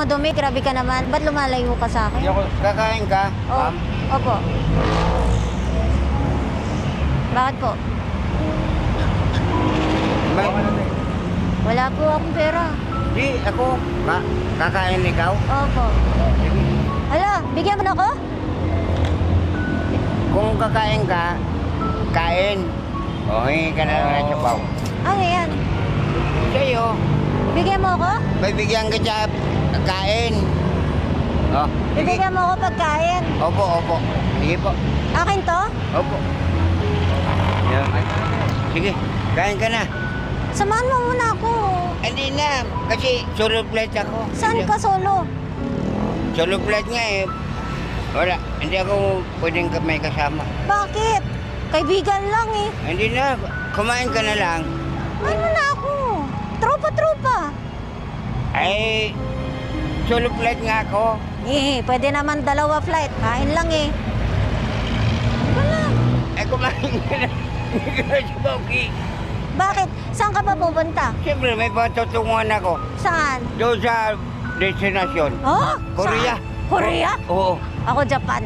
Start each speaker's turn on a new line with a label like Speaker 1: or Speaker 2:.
Speaker 1: madumi. Grabe ka naman. Ba't lumalayo ka sa akin?
Speaker 2: Hindi ako, kakain ka,
Speaker 1: Oh,
Speaker 2: ma'am?
Speaker 1: opo. Bakit po?
Speaker 2: May,
Speaker 1: Wala po akong pera.
Speaker 2: di, ako, ka, kakain ikaw?
Speaker 1: Opo. Hala, bigyan mo na ako?
Speaker 2: Kung kakain ka, kain. O, hingi ka na lang ng sabaw.
Speaker 1: Ano yan?
Speaker 2: Sa'yo,
Speaker 1: Bigyan mo ako?
Speaker 2: bibigyan ka sa kain. O, sige.
Speaker 1: Bibigyan mo ako pagkain.
Speaker 2: Opo, opo. Sige po.
Speaker 1: Akin to?
Speaker 2: Opo. Yan. Sige, kain ka na.
Speaker 1: Samahan mo muna ako.
Speaker 2: Hindi na, kasi solo flight ako.
Speaker 1: Saan
Speaker 2: Hindi-
Speaker 1: ka solo?
Speaker 2: Solo flight nga eh. Wala, hindi ako pwedeng ka- may kasama.
Speaker 1: Bakit? Kaibigan lang eh.
Speaker 2: Hindi na, kumain ka na lang.
Speaker 1: Ano na ako? Tropa-tropa.
Speaker 2: Ay, solo flight nga ako.
Speaker 1: Eh, pwede naman dalawa flight. Kain lang eh. Wala.
Speaker 2: Ay, kumain ka na. Hindi ka na.
Speaker 1: Bakit? Saan ka pa pupunta?
Speaker 2: Siyempre, may patutunguhan ako.
Speaker 1: Saan?
Speaker 2: Doon sa destinasyon.
Speaker 1: Oh?
Speaker 2: Korea.
Speaker 1: Saan? Korea?
Speaker 2: Oo.
Speaker 1: Ako Japan.